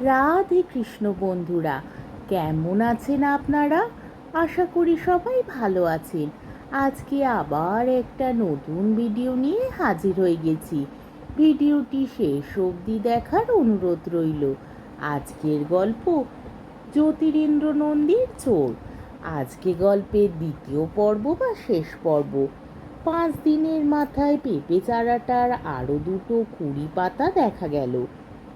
রাধে কৃষ্ণ বন্ধুরা, কেমন আছেন আপনারা? আশা করি সবাই ভালো আছেন। আজকে আবার একটা নতুন ভিডিও নিয়ে হাজির হয়ে গেছি। ভিডিওটি শেষ অবধি দেখার অনুরোধ রইল। আজকের গল্প জ্যোতিরেন্দ্র নন্দীর চোর। আজকে গল্পের দ্বিতীয় পর্ব বা শেষ পর্ব। পাঁচ দিনের মাথায় পেঁপে চারাটার আরও দুটো কুড়ি পাতা দেখা গেল।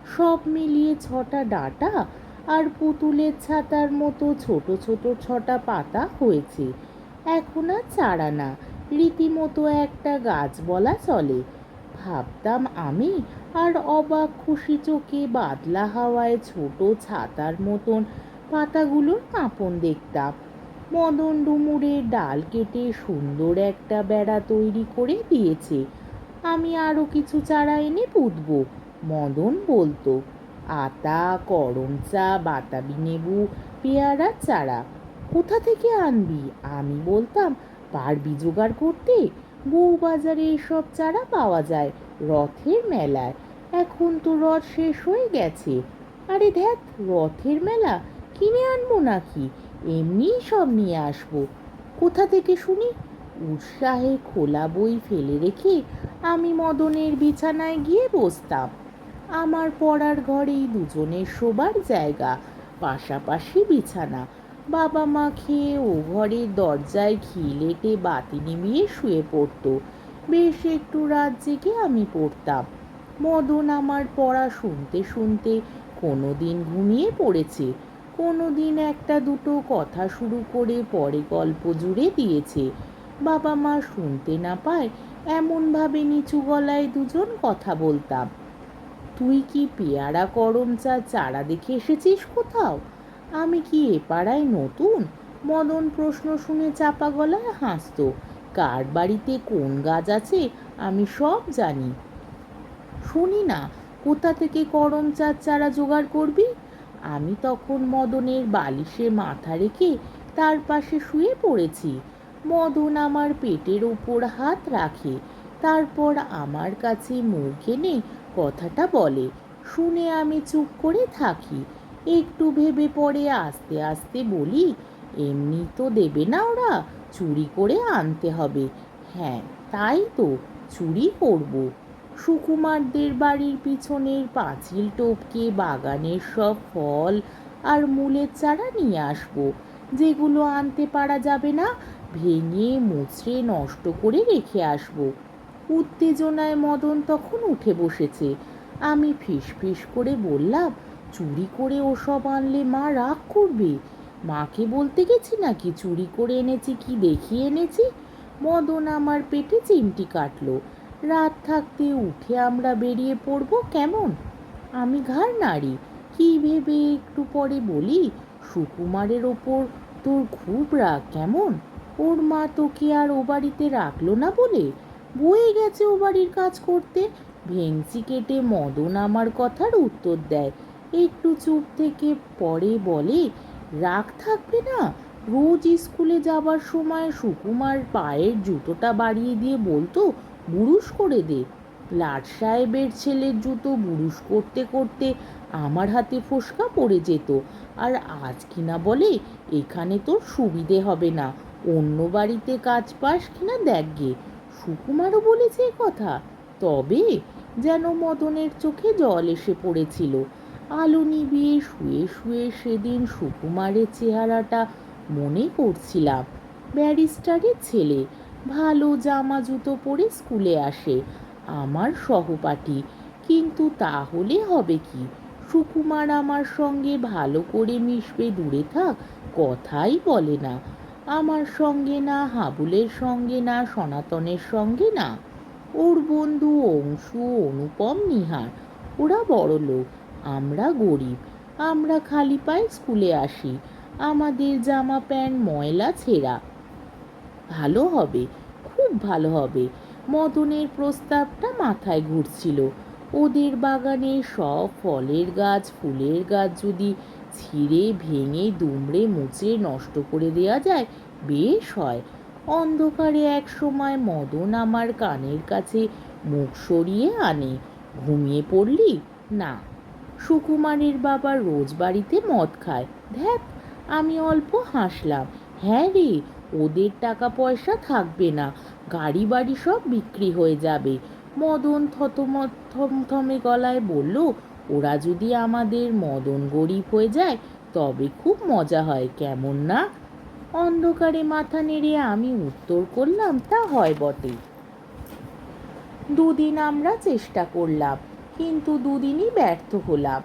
সব মিলিয়ে ছটা ডাঁটা আর পুতুলের ছাতার মতো ছোট ছোট ছটা পাতা হয়েছে। এখন আর চারা না, রীতিমতো একটা গাছ বলা চলে। ভাবতাম আমি আর অবাক খুশি চোখে বাদলা হাওয়ায় ছোট ছাতার মতন পাতাগুলোর কাঁপন দেখতাম। মদন ডুমুরের ডাল কেটে সুন্দর একটা বেড়া তৈরি করে দিয়েছে। আমি আরও কিছু চারা এনে পুঁতবো। মদন বলতো, আতা, করম চা, বাতাবি নেবু পেয়ারার চারা, কোথা থেকে আনবি? আমি বলতাম, পারবি জোগাড় করতে? বউবাজারে এসব চারা পাওয়া যায়, রথের মেলায়। এখন তো রথ শেষ হয়ে গেছে। আরে দেখ রথের মেলা? কিনে আনব নাকি? এমনিই সব নিয়ে আসব। কোথা থেকে শুনি? উৎসাহে খোলা বই ফেলে রেখে আমি মদনের বিছানায় গিয়ে বসতাম। আমার পড়ার ঘরেই দুজনের শোবার জায়গা, পাশাপাশি বিছানা। বাবা মা খেয়ে ও ঘরের দরজায় খিলেটে বাতি নিভিয়ে শুয়ে পড়তো। বেশ একটু রাত জেগে আমি পড়তাম। মদন আমার পড়া শুনতে শুনতে কোনো দিন ঘুমিয়ে পড়েছে। কোনো দিন একটা দুটো কথা শুরু করে পরে গল্প জুড়ে দিয়েছে। বাবা মা শুনতে না পায় এমনভাবে নিচু গলায় দুজন কথা বলতাম। তুই কি পেয়ারা করম চা চারা দেখে এসেছিস কোথাও? আমি কি এ পাড়ায় নতুন? মদন প্রশ্ন শুনে চাপা গলায় হাসত। কার বাড়িতে কোন গাছ আছে, আমি সব জানি। শুনি না, কোথা থেকে করম চার চারা জোগাড় করবি? আমি তখন মদনের বালিশে মাথা রেখে তার পাশে শুয়ে পড়েছি। মদন আমার পেটের ওপর হাত রাখে। তারপর আমার কাছে মুখ এনে কথাটা বলে। শুনে আমি চুপ করে থাকি। একটু ভেবে পরে আস্তে আস্তে বলি, এমনি তো দেবে না ওরা, চুরি করে আনতে হবে। হ্যাঁ তাই তো, চুরি করব। সুকুমারদের বাড়ির পিছনের পাঁচিল টপকে বাগানের সব ফল আর মূলের চারা নিয়ে আসব। যেগুলো আনতে পারা যাবে না, ভেঙে মুচড়ে নষ্ট করে রেখে আসব। উত্তেজনায় মদন তখন উঠে বসেছে। আমি ফিস ফিস করে বললাম, চুরি করে ওসব আনলে মা রাগ করবে? মাকে বলতে গেছি নাকি চুরি করে এনেছি, কি দেখিয়ে এনেছি? মদন আমার পেটে চিমটি কাটলো, রাত থাকতে উঠে আমরা বেরিয়ে পড়ব কেমন? আমি ঘাড় নাড়ি, কি ভেবে একটু পরে বলি, সুকুমারের ওপর তোর খুব রাগ কেমন? ওর মা তোকে আর ও বাড়িতে রাখল না বলে বয়ে গেছে ও বাড়ির কাজ করতে। ভেংচি কেটে মদন আমার কথার উত্তর দেয়। একটু চুপ থেকে পরে বলে, রাগ থাকবে না? রোজ স্কুলে যাবার সময় সুকুমার পায়ের জুতোটা বাড়িয়ে দিয়ে বলতো, বুরুশ করে দে। লাট সাহেবের ছেলের জুতো বুরুশ করতে করতে আমার হাতে ফোসকা পড়ে যেত। আর আজ কিনা বলে, এখানে তোর সুবিধে হবে না। অন্য বাড়িতে কাজ পাস কিনা দেখ গে। সুকুমারও বলেছে কথা। তবে যেন মদনের চোখে জল এসে পড়েছিল। আলো নিবিয়ে শুয়ে শুয়ে সেদিন সুকুমারের চেহারাটা মনে করছিলাম ব্যারিস্টারের ছেলে, ভালো জামা জুতো পরে স্কুলে আসে, আমার সহপাঠী। কিন্তু তাহলে হবে কি? সুকুমার আমার সঙ্গে ভালো করে মিশবে দূরে থাক, কথাই বলে না। আমার সঙ্গে না, হাবুলের সঙ্গে না, সনাতনের সঙ্গে না। ওর বন্ধু অংশু, অনুপম নিহার, ওরা বড় লোক, আমরা গরিব। আমরা খালি পায়ে স্কুলে আসি, আমাদের জামা প্যান্ট ময়লা ছেঁড়া। ভালো হবে, খুব ভালো হবে। মদনের প্রস্তাবটা মাথায় ঘুরছিল। ওদের বাগানে সব ফলের গাছ, ফুলের গাছ যদি ছিঁড়ে, ভেঙে, দুমড়ে মুচড়ে নষ্ট করে দেওয়া যায়, বেশ হয়। অন্ধকারে এক সময় মদন আমার কানের কাছে মুখ সরিয়ে আনে। ঘুমিয়ে পড়লি? না। সুকুমারের বাবা রোজ বাড়িতে মদ খায়। ধ্যাত আমি অল্প হাসলাম। হ্যাঁ রে, ওদের টাকা পয়সা থাকবে না। গাড়ি বাড়ি সব বিক্রি হয়ে যাবে। মদন থতমত থমথমে গলায় বলল ওরা যদি আমাদের মদন গরিব হয়ে যায়, তবে খুব মজা হয়, কেমন না? অন্ধকারে মাথা নেড়ে আমি উত্তর করলাম, তা হয় বটে। দুদিন আমরা চেষ্টা করলাম, কিন্তু দুদিনই ব্যর্থ হলাম।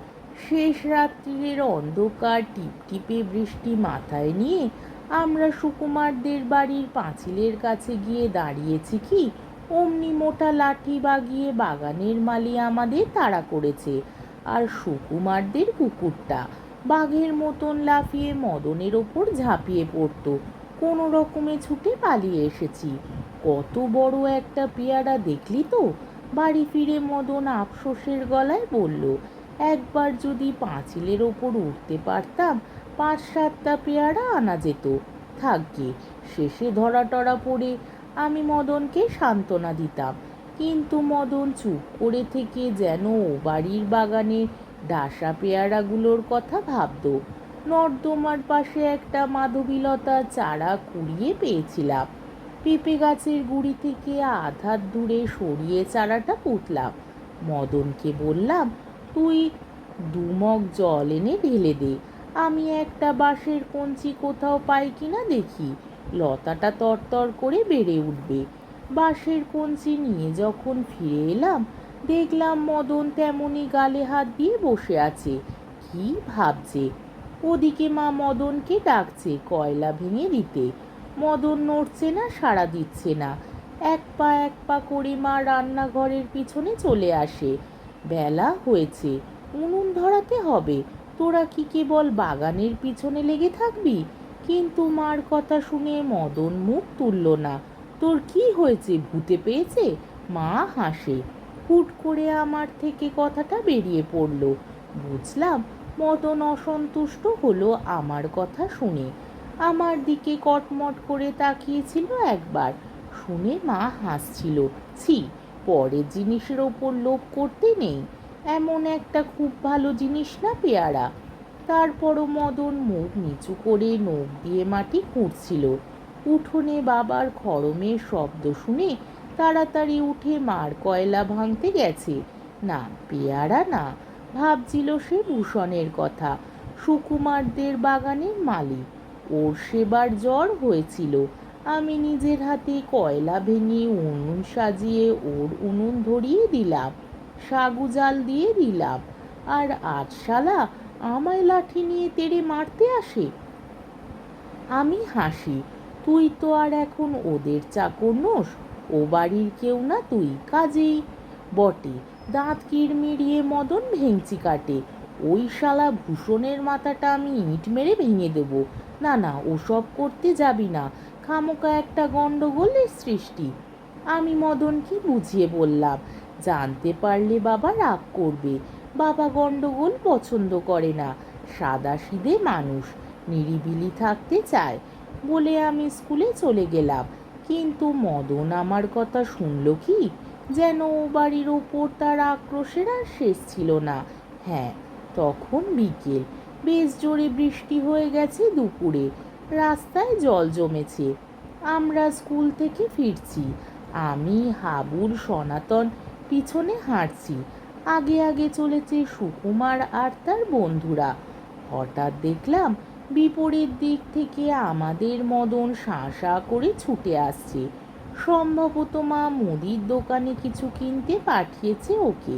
শেষ রাত্রির অন্ধকার, টিপটিপে বৃষ্টি মাথায় নিয়ে আমরা সুকুমারদের বাড়ির পাঁচিলের কাছে গিয়ে দাঁড়িয়েছি কি? অমনি মোটা লাঠি বাগিয়ে বাগানের মালি আমাদের তাড়া করেছে। আর সুকুমারদের কুকুরটা বাঘের মতন লাফিয়ে মদনের ওপর ঝাঁপিয়ে পড়তো। কোনো রকমে ছুটে পালিয়ে এসেছি। কত বড় একটা পেয়ারা দেখলি তো? বাড়ি ফিরে মদন আফসোসের গলায় বলল, একবার যদি পাঁচিলের ওপর উঠতে পারতাম, পাঁচ সাতটা পেয়ারা আনা যেত। থাকবে শেষে ধরা টরা পড়ে আমি মদনকে সান্ত্বনা দিতাম। কিন্তু মদন চুপ করে থেকে যেন বাড়ির বাগানে ডাসা পেয়ারাগুলোর কথা ভাবত। নর্দমার পাশে একটা মাধবীলতা চারা কুড়িয়ে পেয়েছিলাম। পেঁপে গাছের গুড়ি থেকে আধার দূরে সরিয়ে চারাটা পুঁতলাম। মদনকে বললাম, তুই দুমগ জল এনে ঢেলে দে। আমি একটা বাঁশের কঞ্চি কোথাও পাই কিনা দেখি। লতাটা তরতর করে বেড়ে উঠবে। বাঁশের কঞ্চি নিয়ে যখন ফিরে এলাম, দেখলাম মদন তেমনি গালে হাত দিয়ে বসে আছে। কি ভাবছে? ওদিকে মা মদনকে ডাকছে কয়লা ভেঙে দিতে। মদন নড়ছে না, সাড়া দিচ্ছে না। এক পা এক পা করে মা রান্নাঘরের পিছনে চলে আসে। বেলা হয়েছে, উনুন ধরাতে হবে। তোরা কি কেবল বাগানের পিছনে লেগে থাকবি? কিন্তু মার কথা শুনে মদন মুখ তুলল না। তোর কি হয়েছে? ভূতে পেয়েছে? মা হাসে। হুট করে আমার থেকে কথাটা বেরিয়ে পড়ল। বুঝলাম, মদন অসন্তুষ্ট হলো আমার কথা শুনে। আমার দিকে কটমট করে তাকিয়েছিল একবার। শুনে মা হাসছিল। ছি, পরের জিনিসের ওপর লোভ করতে নেই। এমন একটা খুব ভালো জিনিস না পেয়ারা? তারপরও মদন মুখ নিচু করে নখ দিয়ে মাটি খুঁড়ছিল। উঠোনে বাবার খড়মের শব্দ শুনে তাড়াতাড়ি উঠে মার কয়লা ভাঙতে গেছে। না, পেয়ারা না, ভাবছিল সে ভূষণের কথা। সুকুমারদের বাগানের মালিক, ওর সেবার জ্বর হয়েছিল। আমি নিজের হাতে কয়লা ভেঙে উনুন সাজিয়ে ওর উনুন ধরিয়ে দিলাম, সাগু জাল দিয়ে দিলাম। আর আজ শালা আমায় লাঠি নিয়ে তেড়ে মারতে আসে। আমি হাসি তুই তো আর এখন ওদের চাকর নোস, ও বাড়ির কেউ না তুই কাজেই। বটে, দাঁত কিড়মিড়িয়ে মদন ভেঙচি কাটে, ওই শালা ভূষণের মাথাটা আমি ইট মেরে ভেঙে দেব। না না, ওসব করতে যাবি না খামোকা একটা গণ্ডগোলের সৃষ্টি। আমি মদনকে বুঝিয়ে বললাম, জানতে পারলে বাবা রাগ করবে, বাবা গণ্ডগোল পছন্দ করে না, সাদা সিদে মানুষ, নিরিবিলি থাকতে চায় বলে আমি স্কুলে চলে গেলাম। কিন্তু মদন আমার কথা শুনল কি? যেন ও বাড়ির ওপর তার আক্রোশের আর শেষ ছিল না। হ্যাঁ তখন বিকেল। বেশ জোরে বৃষ্টি হয়ে গেছে দুপুরে। রাস্তায় জল জমেছে। আমরা স্কুল থেকে ফিরছি। আমি, হাবুর, সনাতন পিছনে হাঁটছি। আগে আগে চলেছে সুকুমার আর তার বন্ধুরা। হঠাৎ দেখলাম বিপরীত দিক থেকে আমাদের মদন শাঁ শাঁ করে ছুটে আসছে। সম্ভবত মা মুদির দোকানে কিছু কিনতে পাঠিয়েছে ওকে।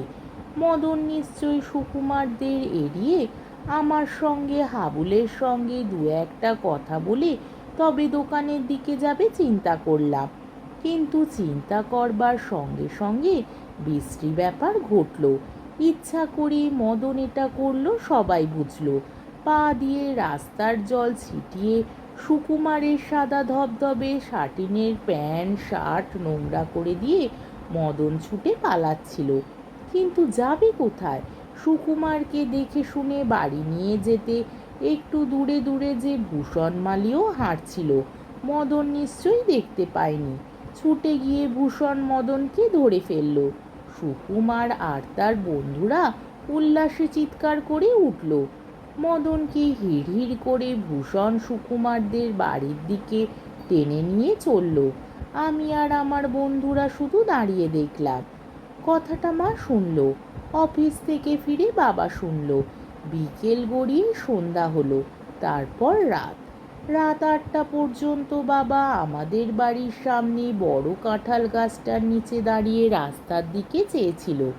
মদন নিশ্চয়ই সুকুমারদের এড়িয়ে আমার সঙ্গে, হাবুলের সঙ্গে দু একটা কথা বলে তবে দোকানের দিকে যাবে চিন্তা করলাম। কিন্তু চিন্তা করবার সঙ্গে সঙ্গে বিশ্রী ব্যাপার ঘটল। ইচ্ছা করে মদন এটা করল, সবাই বুঝলো। পা দিয়ে রাস্তার জল ছিটিয়ে সুকুমারের সাদা ধবধবে শাটিনের প্যান্ট, শার্ট নোংরা করে দিয়ে মদন ছুটে পালাচ্ছিল। কিন্তু যাবে কোথায়? সুকুমারকে দেখে শুনে বাড়ি নিয়ে যেতে একটু দূরে দূরে যে ভূষণ মালিও হাঁটছিল, মদন নিশ্চয়ই দেখতে পায়নি। ছুটে গিয়ে ভূষণ মদনকে ধরে ফেলল। সুকুমার আর তার বন্ধুরা উল্লাসে চিৎকার করে উঠল। মদনকে হিড় করে ভূষণ সুকুমারদের বাড়ির দিকে টেনে নিয়ে চলল। আমি আর আমার বন্ধুরা শুধু দাঁড়িয়ে দেখলাম। কথাটা মা শুনল, অফিস থেকে ফিরে বাবা শুনলো। বিকেল গড়িয়ে সন্ধ্যা হলো, তারপর রাত। রাত আটটা পর্যন্ত বাবা আমাদের বাড়ির সামনে বড় কাঁঠাল গাছটার নিচে দাঁড়িয়ে রাস্তার দিকে চেয়েছিল।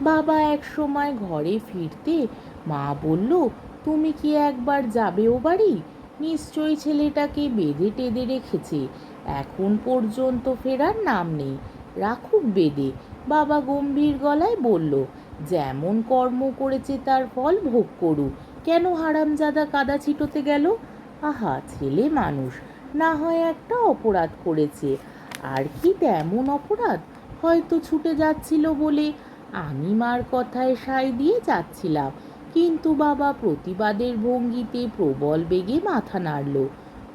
বাবা এক সময় ঘরে ফিরতে মা বলল, তুমি কি একবার যাবে ও বাড়ি? নিশ্চয়ই ছেলেটাকে বেঁধে টেঁধে রেখেছে। এখন পর্যন্ত ফেরার নাম নেই। রাখুক বেঁধে। বাবা গম্ভীর গলায় বলল, যেমন কর্ম করেছে তার ফল ভোগ করুক। কেন হারামজাদা কাদা ছিটোতে গেল? আহা, ছেলে মানুষ। না হয় একটা অপরাধ করেছে। আর কি তেমন অপরাধ? হয়তো ছুটে যাচ্ছিল বলে আমি মার কথায় সায় দিয়ে যাচ্ছিলাম। কিন্তু বাবা প্রতিবাদের ভঙ্গিতে প্রবল বেগে মাথা নাড়ল।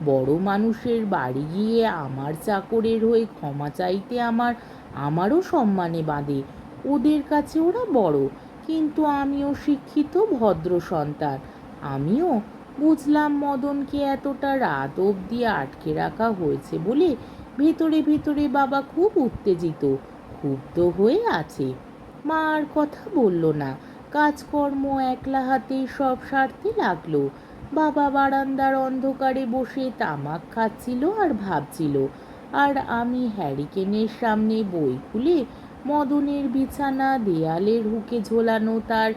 বড় মানুষের বাড়ি গিয়ে আমার চাকরের হয়ে ক্ষমা চাইতে আমার, আমারও সম্মানে বাঁধে। ওদের কাছে ওরা বড়, কিন্তু আমিও শিক্ষিত, ভদ্র সন্তান। আমিও বুঝলাম মদনকে এতটা রাত অবধি আটকে রাখা হয়েছে বলে ভেতরে ভেতরে বাবা খুব উত্তেজিত, ক্ষুব্ধ হয়ে আছে। মা আর কথা বলল না। কাজকর্ম একলা হাতে সব সারতে লাগল। বাবা বারান্দার অন্ধকারে বসে তামাক খাচ্ছিল আর ভাবছিল, আর আমি হ্যারিকেনের সামনে বই খুলে মদনের বিছানা, দেয়ালের হুকে ঝোলানো, তার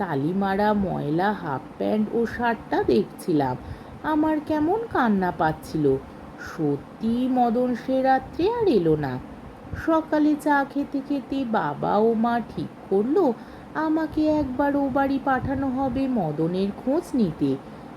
তালিমারা, ময়লা, হাফ প্যান্ট ও শার্টটা দেখছিলাম। আমার কেমন কান্না পাচ্ছিল। সত্যি মদন সে রাত্রে আর এলো না। সকালে চা খেতে খেতে বাবা ও মা ঠিক করল আমাকে একবার ও বাড়ি পাঠানো হবে মদনের খোঁজ নিতে।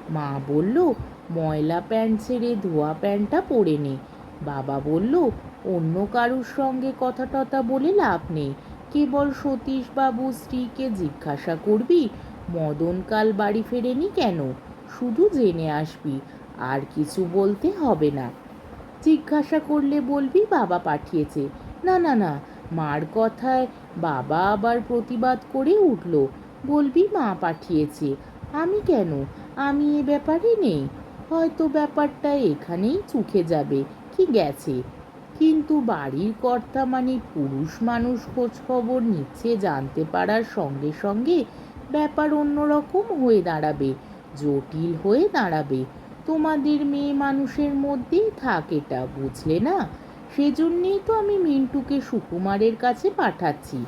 মা বলল, ময়লা প্যান্ট ছেড়ে ধোয়া প্যান্টটা পরে নে। বাবা বলল, অন্য কারুর সঙ্গে কথা টথা বলে লাভ নেই। কেবল সতীশবাবু স্ত্রীকে জিজ্ঞাসা করবি, মদন কাল বাড়ি ফেরেনি কেন? শুধু জেনে আসবি, আর কিছু বলতে হবে না। জিজ্ঞাসা করলে বলবি, বাবা পাঠিয়েছে। না না না, মার কথায় বাবা আবার প্রতিবাদ করে উঠল, বলবি মা পাঠিয়েছে, আমি কেন? আমি এ ব্যাপারে নেই। হয়তো ব্যাপারটা এখানেই চুকে যাবে, কি গেছে? কিন্তু বাড়ির কর্তা মানে পুরুষ মানুষ খবর নিচ্ছে, জানতে পারার সঙ্গে সঙ্গে ব্যাপার অন্যরকম হয়ে দাঁড়াবে, জটিল হয়ে দাঁড়াবে। তোমাদের মেয়ে মানুষের মধ্যেই থাক এটা, বুঝলে না? সেজন্যেই তো আমি মিন্টুকে সুকুমারের কাছে পাঠাচ্ছি।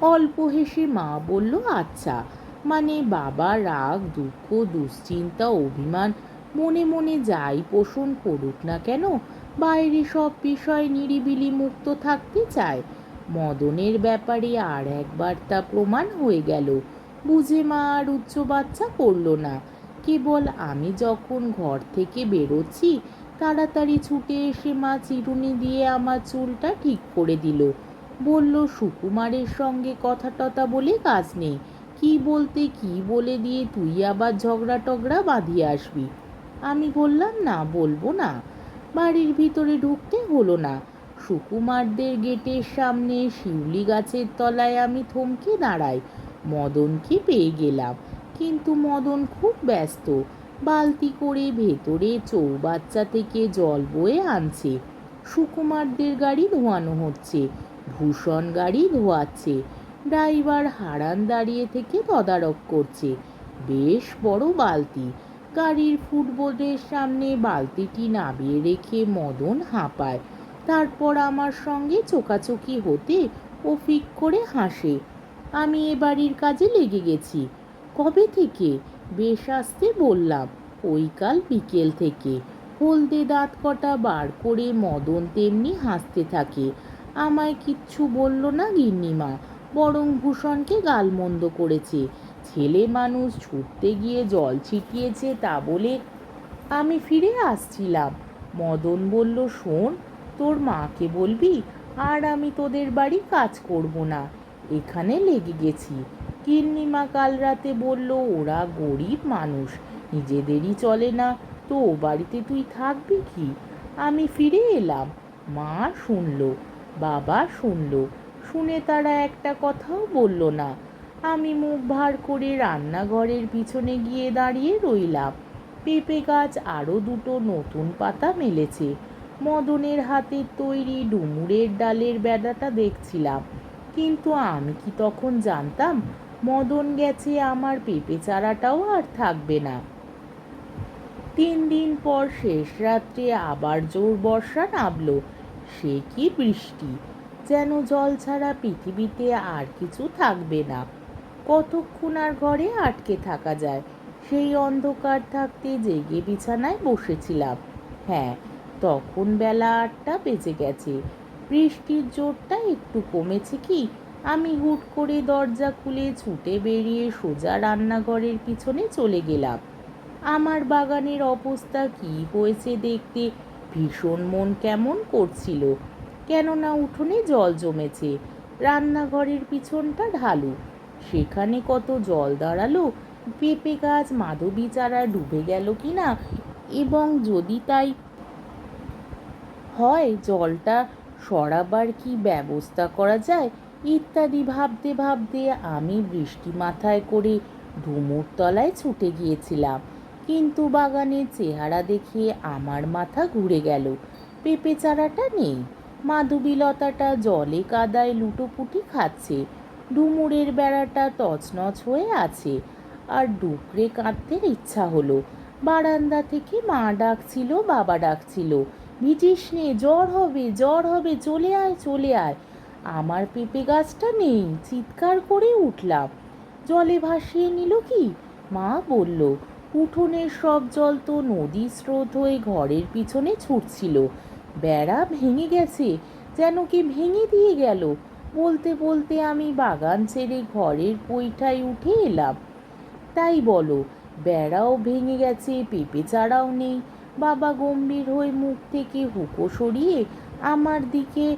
অল্প হেসে মা বলল আচ্ছা। মানে বাবা রাগ, দুঃখ, দুশ্চিন্তা, অভিমান, মনে মনে যাই পোষণ করুক না কেন, বাইরে সব বিষয় নিরিবিলি মুক্ত থাকতে চায়। মদনের ব্যাপারে আর একবার তা প্রমাণ হয়ে গেল। বুঝে মা আর উচ্চ বাচ্চা করল না। কেবল আমি যখন ঘর থেকে বেরোচ্ছি তাড়াতাড়ি ছুটে এসে মা চিরুনি দিয়ে আমার চুলটা ঠিক করে দিল। বলল, সুকুমারের সঙ্গে কথা টথা বলে কাজ নেই। কি বলতে কি বলে দিয়ে তুই আবার ঝগড়া টগড়া বাঁধিয়ে আসবি? আমি বললাম, না, বলব না। বাড়ির ভিতরে ঢুকতে হলো না। সুকুমারদের গেটের সামনে শিউলি গাছের তলায় আমি থমকে দাঁড়াই। মদনকে পেয়ে গেলাম। কিন্তু মদন খুব ব্যস্ত। বালতি করে ভেতরে চৌবাচ্চা থেকে জল বয়ে আনছে। সুকুমারদের গাড়ি ধোয়ানো হচ্ছে, ভূষণ গাড়ি ধোয়াচ্ছে, ড্রাইভার হারান দাঁড়িয়ে থেকে তদারক করছে। বেশ বড় বালতি, গাড়ির ফুটবোর্ডের সামনে বালতিটি নামিয়ে রেখে মদন হাঁপায়। তারপর আমার সঙ্গে চোকাচোকি হতে ও ফিক করে হাসে, আমি এ বাড়ির কাজে লেগে গেছি। কবে থেকে বেশ আসতে বললাম, ওই কাল বিকেল থেকে হলদে দাঁত কটা বার করে মদন তেমনি হাসতে থাকে। আমায় কিচ্ছু বলল না গিন্নিমা, বরং ভূষণকে গালমন্দ করেছে। ছেলে মানুষ ছুটতে গিয়ে জল ছিটিয়েছে তা বলে আমি ফিরে আসছিলাম। মদন বলল, শোন, তোর মাকে বলবি, আর আমি তোদের বাড়ি কাজ করব না। এখানে লেগে গেছি। গিন্নিমা কাল রাতে বলল, ওরা গরিব মানুষ, নিজেদেরই চলে না, তো ও বাড়িতে তুই থাকবি কি? আমি ফিরে এলাম। মা শুনল, বাবা শুনল। শুনে তারা একটা কথাও বলল না। আমি মুখ ভার করে রান্নাঘরের পিছনে গিয়ে দাঁড়িয়ে রইলাম। পেঁপে গাছ আরও দুটো নতুন পাতা মেলেছে। মদনের হাতের তৈরি ডুমুরের ডালের বেড়াটা দেখছিলাম। কিন্তু আমি কি তখন জানতাম মদন গেছে আমার পেঁপে চারাটাও আর থাকবে না। তিন দিন পর শেষ রাত্রে আবার জোর বর্ষা নামলো। সে কি বৃষ্টি, যেন জল ছাড়া পৃথিবীতে আর কিছু থাকবে না। কতক্ষণ আর ঘরে আটকে থাকা যায়? সেই অন্ধকার থাকতে জেগে বিছানায় বসেছিলাম। হ্যাঁ তখন বেলা আটটা বেজে গেছে। বৃষ্টির জোরটা একটু কমেছে কি? আমি হুট করে দরজা খুলে ছুটে বেরিয়ে সোজা রান্নাঘরের পিছনে চলে গেলাম। আমার বাগানের অবস্থা কি হয়েছে দেখতে ভীষণ মন কেমন করছিল। কেননা উঠোনে জল জমেছে, রান্নাঘরের পিছনটা ঢালু। সেখানে কত জল দাঁড়াল, পেঁপে গাছ, মাধবী চারা ডুবে গেল কি না এবং যদি তাই হয় জলটা সরাবার কি ব্যবস্থা করা যায়? ইত্যাদি ভাবতে ভাবতে আমি বৃষ্টি মাথায় করে ডুমুর তলায় ছুটে গিয়েছিলাম। কিন্তু বাগানের চেহারা দেখে আমার মাথা ঘুরে গেল। পেঁপে চারাটা নেই। মাধবীলতাটা জলে কাদায় লুটোপুটি খাচ্ছে। ডুমুরের বেড়াটা তছনছ হয়ে আছে। আর ডুকরে কাঁদতে ইচ্ছা হলো। বারান্দা থেকে মা ডাকছিল, বাবা ডাকছিল। ভিজিস নে, জ্বর হবে জ্বর হবে, চলে আয় চলে আয়। আমার পেঁপে গাছটা নেই, চিৎকার করে উঠলাম। জলে ভাসিয়ে নিল কি? মা বলল, উঠোনের সব জল তো নদী স্রোত হয়ে ঘরের পিছনে ছুটছিল। বেড়া ভেঙে গেছে, যেন কি ভেঙে দিয়ে গেল। বলতে বলতে আমি বাগান ছেড়ে ঘরের পৈঠায় উঠে এলাম। তাই বলো, বেড়াও ভেঙে গেছে, পেঁপে চারাও নেই। বাবা গম্ভীর হয়ে মুখ থেকে হুকো সরিয়ে আমার দিকে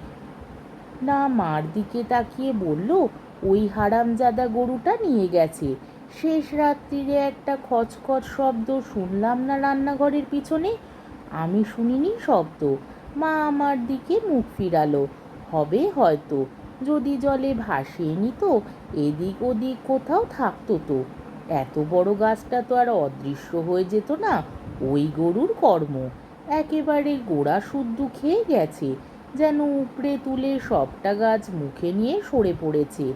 না মার দিকে তাকিয়ে বলল, ওই হারামজাদা গরুটা নিয়ে গেছে। শেষ রাত্রিরে একটা খচখচ শব্দ শুনলাম না রান্নাঘরের পিছনে? আমি শুনিনি শব্দ। মা আমার দিকে মুখ ফিরালো। হবে হয়তো। যদি জলে ভাসিয়ে নিত, এদিক ওদিক কোথাও থাকতো তো। এত বড় গাছটা তো আর অদৃশ্য হয়ে যেত না। ওই গরুর কর্ম। একেবারে গোড়া শুদ্ধ খেয়ে গেছে। যেন উপড়ে তুলে সবটা গাছ মুখে নিয়ে সরে পড়েছে।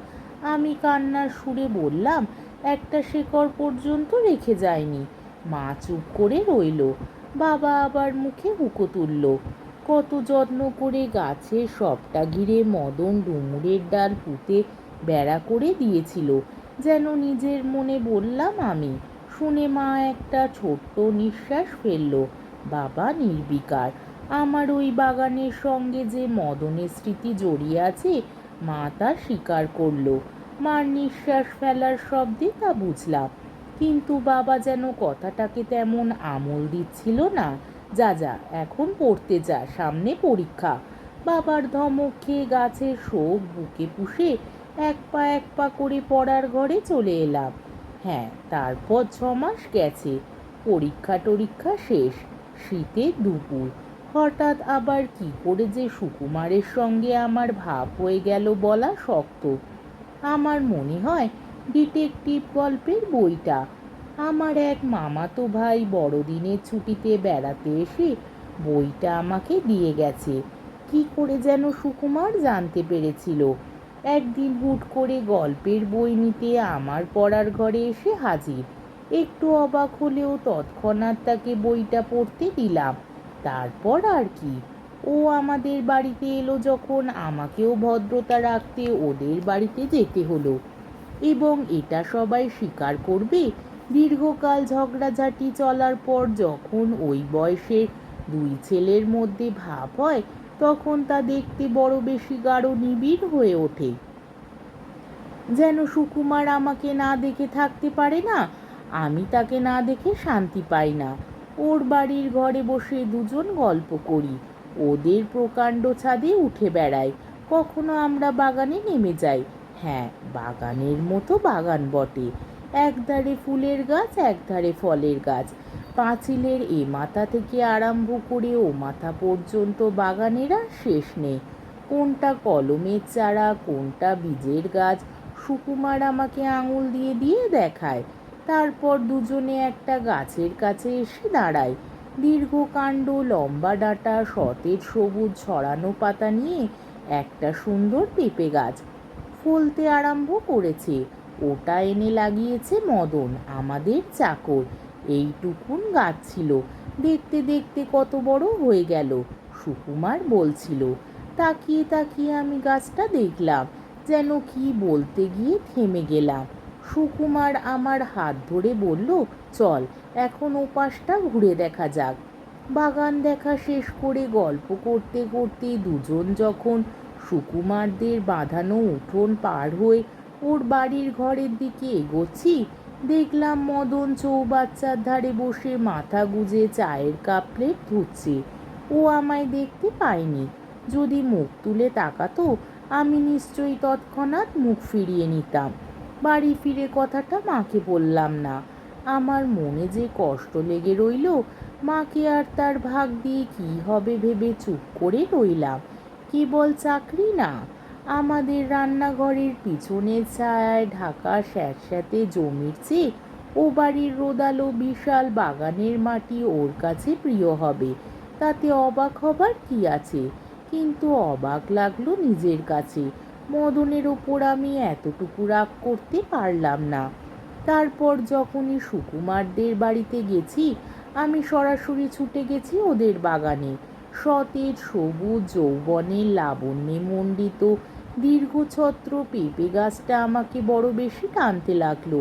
আমি কান্নার সুরে বললাম, একটা শেকড় পর্যন্ত রেখে যায়নি। মা চুপ করে রইল। বাবা আবার মুখে হুকো তুলল। কত যত্ন করে গাছের সবটা ঘিরে মদন ডুমুরের ডাল পুঁতে বেড়া করে দিয়েছিল, যেন নিজের মনে বললাম আমি। শুনে মা একটা ছোট্ট নিঃশ্বাস ফেলল। বাবা নির্বিকার। আমার ওই বাগানের সঙ্গে যে মদনের স্মৃতি জড়িয়ে আছে, মা তা স্বীকার করল। মার নিঃশ্বাস ফেলার শব্দে তা বুঝলাম। কিন্তু বাবা যেন কথাটাকে তেমন আমল দিচ্ছিল না। যা যা, এখন পড়তে যা, সামনে পরীক্ষা। বাবার ধমক খেয়ে গাছের শোক বুকে পুষে এক পা এক পা করে পড়ার ঘরে চলে এলাম। হ্যাঁ তারপর ছমাস গেছে। পরীক্ষা টরীক্ষা শেষ। শীতের দুপুর। হঠাৎ আবার কি করে যে সুকুমারের সঙ্গে আমার ভাব হয়ে গেল বলা শক্ত। আমার মনে হয় ডিটেকটিভ গল্পের বইটা। আমার এক মামাতো ভাই বড়দিনের ছুটিতে বেড়াতে এসে বইটা আমাকে দিয়ে গেছে। কি করে যেন সুকুমার জানতে পেরেছিল। একদিন হুট করে গল্পের বই নিতে আমার পড়ার ঘরে এসে হাজির। একটু অবাক হলেও তৎক্ষণাৎ তাকে বইটা পড়তে দিলাম। তারপর আর কি? ও আমাদের বাড়িতে এলো যখন, আমাকেও ভদ্রতা রাখতে ওদের বাড়িতে যেতে হলো। এবং এটা সবাই স্বীকার করবে, দীর্ঘকাল ঝগড়াঝাটি চলার পর যখন ওই বয়সের দুই ছেলের মধ্যে ভাব হয়, তখন তা দেখতে বড় বেশি গাঢ় নিবিড় হয়ে ওঠে। যেন সুকুমার আমাকে না দেখে থাকতে পারে না, আমি তাকে না দেখে শান্তি পাই না। ওর বাড়ির ঘরে বসে দুজন গল্প করি। ওদের প্রকাণ্ড ছাদে উঠে বেড়াই। কখনো আমরা বাগানে নেমে যাই। হ্যাঁ বাগানের মতো বাগান বটে। একধারে ফুলের গাছ, একধারে ফলের গাছ। পাঁচিলের এ মাথা থেকে আরম্ভ করে ও মাথা পর্যন্ত বাগানের শেষ নেই। কোনটা কলমের চারা, কোনটা বীজের গাছ, সুকুমার আমাকে আঙুল দিয়ে দিয়ে দেখায়। তারপর দুজনে একটা গাছের কাছে এসে দাঁড়ায়। দীর্ঘ কাণ্ড, লম্বা ডাঁটা, সতেজ সবুজ ছড়ানো পাতা নিয়ে একটা সুন্দর পেঁপে গাছ ফলতে আরম্ভ করেছে। ওটা এনে লাগিয়েছে মদন, আমাদের চাকর। এইটুকুন গাছ ছিল। দেখতে দেখতে কত বড় হয়ে গেল, সুকুমার বলছিল। তাকিয়ে তাকিয়ে আমি গাছটা দেখলাম, যেন কি বলতে গিয়ে থেমে গেলাম। সুকুমার আমার হাত ধরে বলল, চল, এখন ওপাশটা ঘুরে দেখা যাক। বাগান দেখা শেষ করে গল্প করতে করতে দুজন যখন সুকুমারদের বাঁধানো উঠোন পার হয়ে ওর বাড়ির ঘরের দিকে এগোচ্ছি, দেখলাম মদন চৌবাচ্চার ধারে বসে মাথা গুজে চায়ের কাপ প্লেট ধুচ্ছে। ও আমায় দেখতে পায়নি। যদি মুখ তুলে তাকাতো, আমি নিশ্চয়ই তৎক্ষণাৎ মুখ ফিরিয়ে নিতাম। বাড়ি ফিরে কথাটা মাকে বললাম না। আমার মনে যে কষ্ট লেগে রইল, মাকে আর তার ভাগ দিয়ে কি হবে ভেবে চুপ করে রইলাম। কেবল চাকরি না, আমাদের রান্নাঘরের পিছনের ছায়ায় ঢাকা স্যাঁতস্যাঁতে জমির চেয়ে ও বাড়ির রোদালো বিশাল বাগানের মাটি ওর কাছে প্রিয় হবে। তাতে অবাক হবার কি আছে? কিন্তু অবাক লাগল নিজের কাছে। মদনের ওপর আমি এতটুকু রাগ করতে পারলাম না। তারপর যখনই সুকুমারদের বাড়িতে গেছি, আমি সরাসরি ছুটে গেছি ওদের বাগানে। সতেজ, সবুজ যৌবনের লাবণ্যে মণ্ডিত দীর্ঘছত্র পেঁপে গাছটা আমাকে বড় বেশি টানতে লাগল।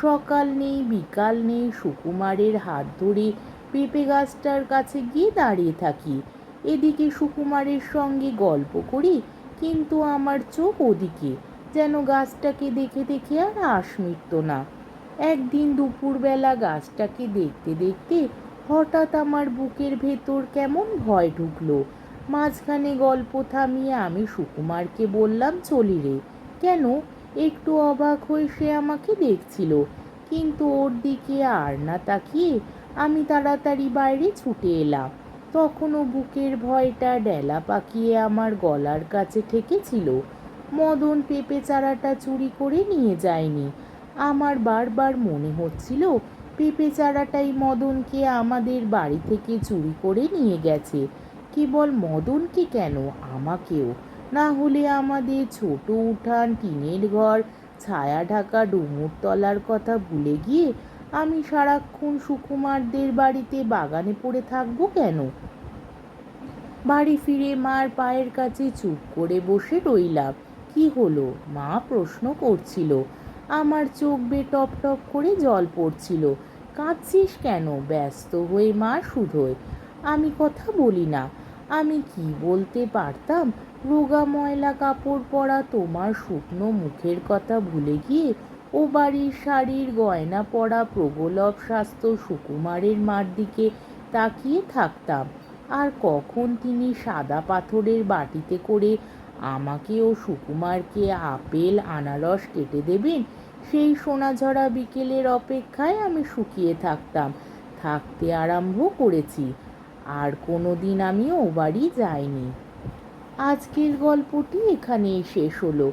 সকাল নেই, বিকাল নেই, সুকুমারের হাত ধরে পেঁপে গাছটার কাছে গিয়ে দাঁড়িয়ে থাকি। এদিকে সুকুমারের সঙ্গে গল্প করি কিন্তু আমার চোখ ওদিকে, যেন গাছটাকে দেখে দেখে আর আশ মিটত না। একদিন দুপুরবেলা গাছটাকে দেখতে দেখতে হঠাৎ আমার বুকের ভেতর কেমন ভয় ঢুকলো। মাঝখানে গল্প থামিয়ে আমি সুকুমারকে বললাম, চলি রে। কেন? একটু অবাক হয়ে সে আমাকে দেখছিল, কিন্তু ওর দিকে আর না তাকিয়ে আমি তাড়াতাড়ি বাইরে ছুটে এলাম। তখনও বুকের ভয়টা ডেলা পাকিয়ে আমার গলার কাছে ঠেকেছিল। মদন পেঁপে চারাটা চুরি করে নিয়ে যায়নি। আমার বারবার মনে হচ্ছিল, পেঁপে চারাটাই মদনকে আমাদের বাড়ি থেকে চুরি করে নিয়ে গেছে। কেবল মদনকে কেন? আমাকেও। না হলে আমাদের ছোট উঠান, টিনের ঘর, ছায়া ঢাকা ডুমুর তলার কথা ভুলে গিয়ে আমি সারাক্ষণ সুকুমারদের বাড়িতে বাগানে পড়ে থাকব কেন? বাড়ি ফিরে মার পায়ের কাছে চুপ করে বসে রইলাম। কি হলো? মা প্রশ্ন করছিল। আমার চোখ বে টপ টপ করে জল পড়ছিল। কাঁদছিস কেন? ব্যস্ত হয়ে মা শুধোয় আমি কথা বলি না। আমি কি বলতে পারতাম? রোগা ময়লা কাপড় পরা তোমার শুকনো মুখের কথা ভুলে গিয়ে ও বাড়ির শাড়ির গয়না পরা প্রগলভ স্বাস্থ্য সুকুমারের মার দিকে তাকিয়ে থাকতাম। আর কখন তিনি সাদা পাথরের বাটিতে করে আমাকে ও সুকুমারকে আপেল, আনারস কেটে দেবেন, সেই সোনাঝরা বিকেলের অপেক্ষায় আমি শুকিয়ে থাকতাম। থাকতে আরম্ভ করেছি। আর কোনো দিন আমি ও বাড়ি যাইনি। আজকের গল্পটি এখানেই শেষ হলো।